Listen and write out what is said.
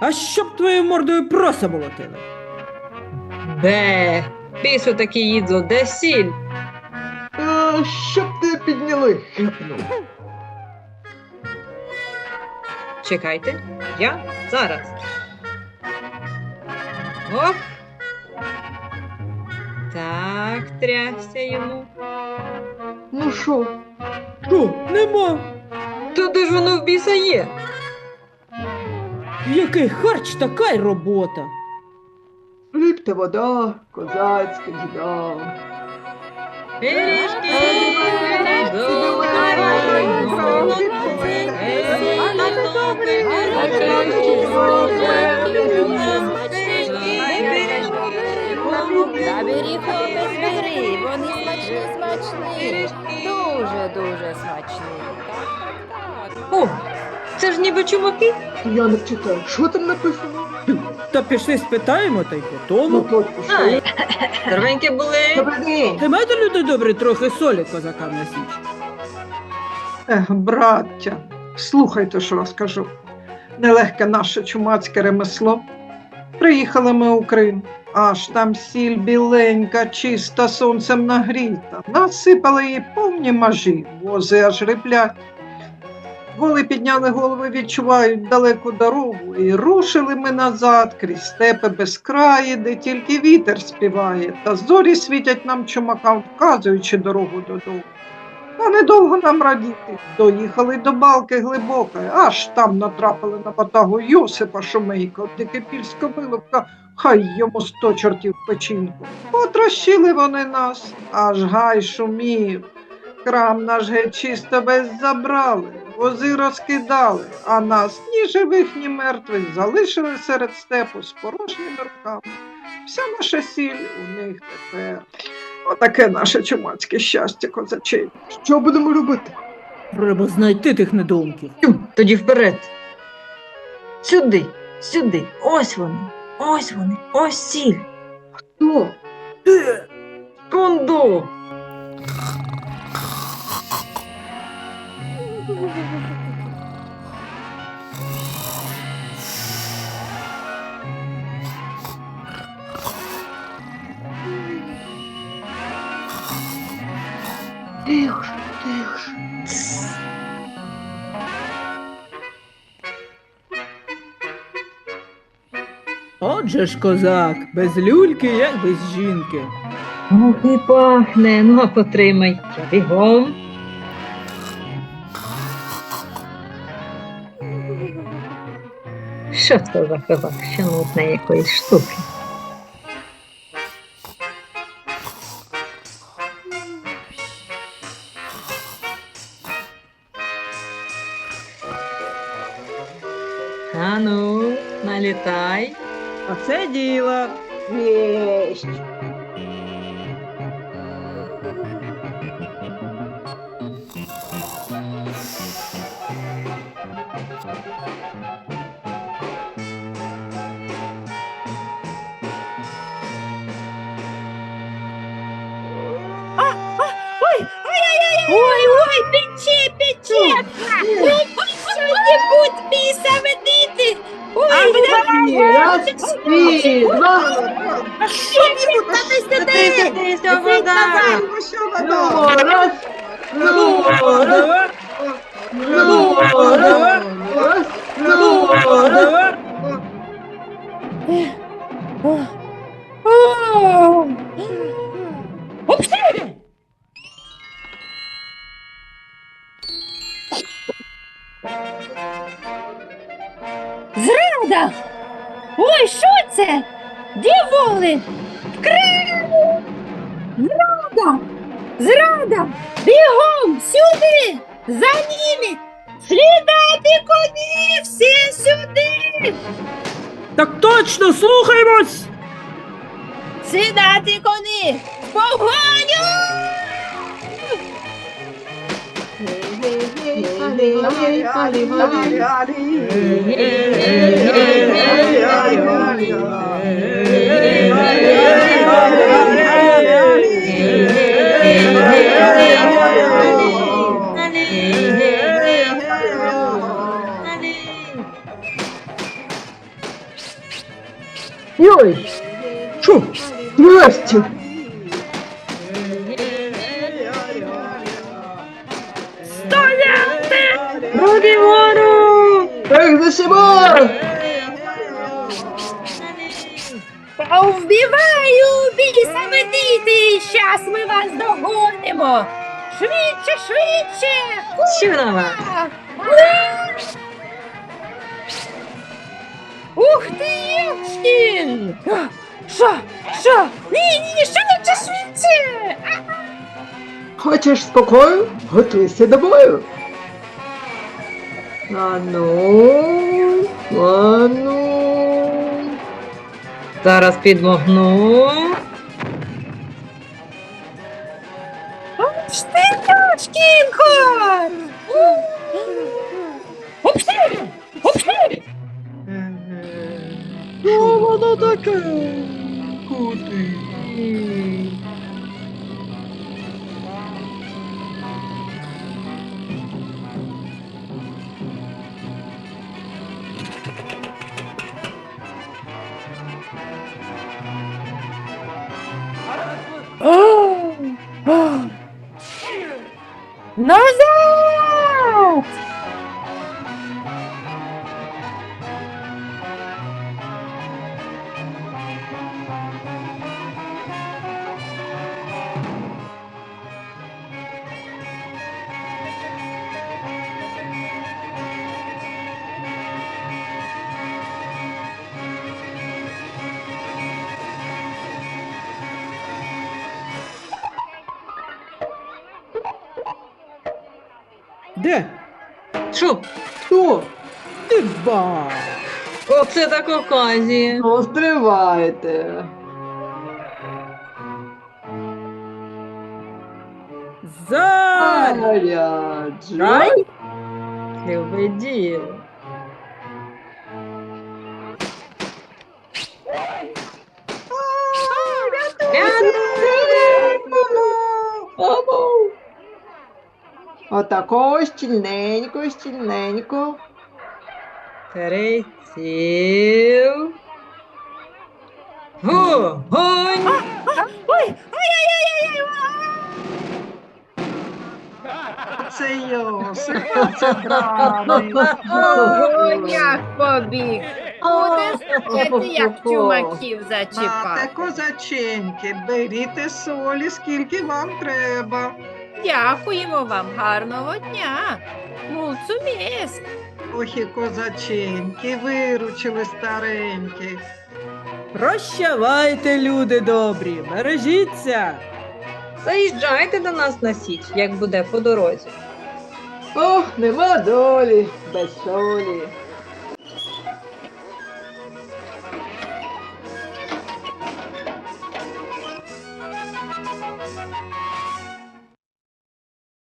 А щоб твоєю мордою проса молотили. Де? Пісу таки їдло, де сіль? Е, щоб ти підняли хапнув. Чекайте, я зараз. Оп. Так, трясся йому. Ну що, Що, нема? То де ж воно в біса є? Який харч, така й робота. хліб та вода, козацька діда. Пиріжки, Забері хлопець бери, вони смачні, смачні. Дуже, дуже смачні. Так, так, так. Це ж ніби чумаки. Я не читаю, що там написано? Та пішли спитаємо та й по Ну, тому. то пішли. Здоровенькі були. Добрий день. Ти маєте люди добрі трохи солі козакам на січ? Ех, браття, слухайте, що розкажу. Нелегке наше чумацьке ремесло. Приїхали ми у Крим, аж там сіль біленька, чиста, сонцем нагріта. Насипали її повні мажі, вози аж риплять. Воли підняли голови, відчувають далеку дорогу, і рушили ми назад крізь степи безкраї, де тільки вітер співає, та зорі світять нам чумакам, вказуючи дорогу додому. Та недовго нам радіти. Доїхали до балки глибокої, аж там натрапили на батагу Йосипа Шумейко, дикипільська виловка, хай йому сто чортів печінку. Потрощили вони нас, аж гай шумів. Крам наш геть чисто весь забрали, вози розкидали, а нас ні живих, ні мертвих залишили серед степу з порожніми руками. Вся наша сіль у них тепер. Отаке наше чумацьке щастя, козачей. Що будемо робити? Треба знайти тих недоумків. Тоді вперед. Сюди, сюди. Ось вони. Ось вони. Ось сіль. Хто? Кондо. Тихо, ж, тихо. Отже ж, козак, без люльки, як без жінки. Ох, і пахне. Ну, а потримай. Бігом. Що це за козак? Що нутне якоїсь штуки? А ну, налітай. Оце діло. Єсть. Ой, пече, пече! Ой, що-небудь біса ведити! Ой, давай! Раз, дві, два. Що-небудь та ти сиди! Дивися, вода! Ну, раз. Ну, раз. Ну, раз. Ну, раз. Зрада! Зрада! Зрада! Бігом сюди! За ними! Слідати коні! Всі сюди! Так точно, слухаємось! Сідати коні! В Погоню! Алі, алі, алі, алі. Костю. Брат Івану! Ех, зашибав! Повбиваю біса медити, щас ми вас догонимо. Швидше, швидше. Що на Євштін! Що? Що? Ні, ні, швидше, швидше! Хочеш спокою? Готуйся до бою. Ану, ану. Зараз підмогну. Штиряч, кінко! Що воно таке? Куди? Назад! Де? Що? Хто? Ти ба! Оце так оказія. Ну, стривайте. Заряджай! Заряджай. Любе діло. Отако щільненько, щільненько. Вогонь! Ой, ой-ой-ой-ой! Це Йосип, це побіг! Буде сидіти, як чумаків зачіпати. козаченьки, беріть солі, скільки вам треба. Дякуємо вам, гарного дня! Мулцуміс! Ох і козаченьки, виручили стареньких. Прощавайте, люди добрі, бережіться! Заїжджайте до нас на січ, як буде по дорозі. Ох, нема долі без солі.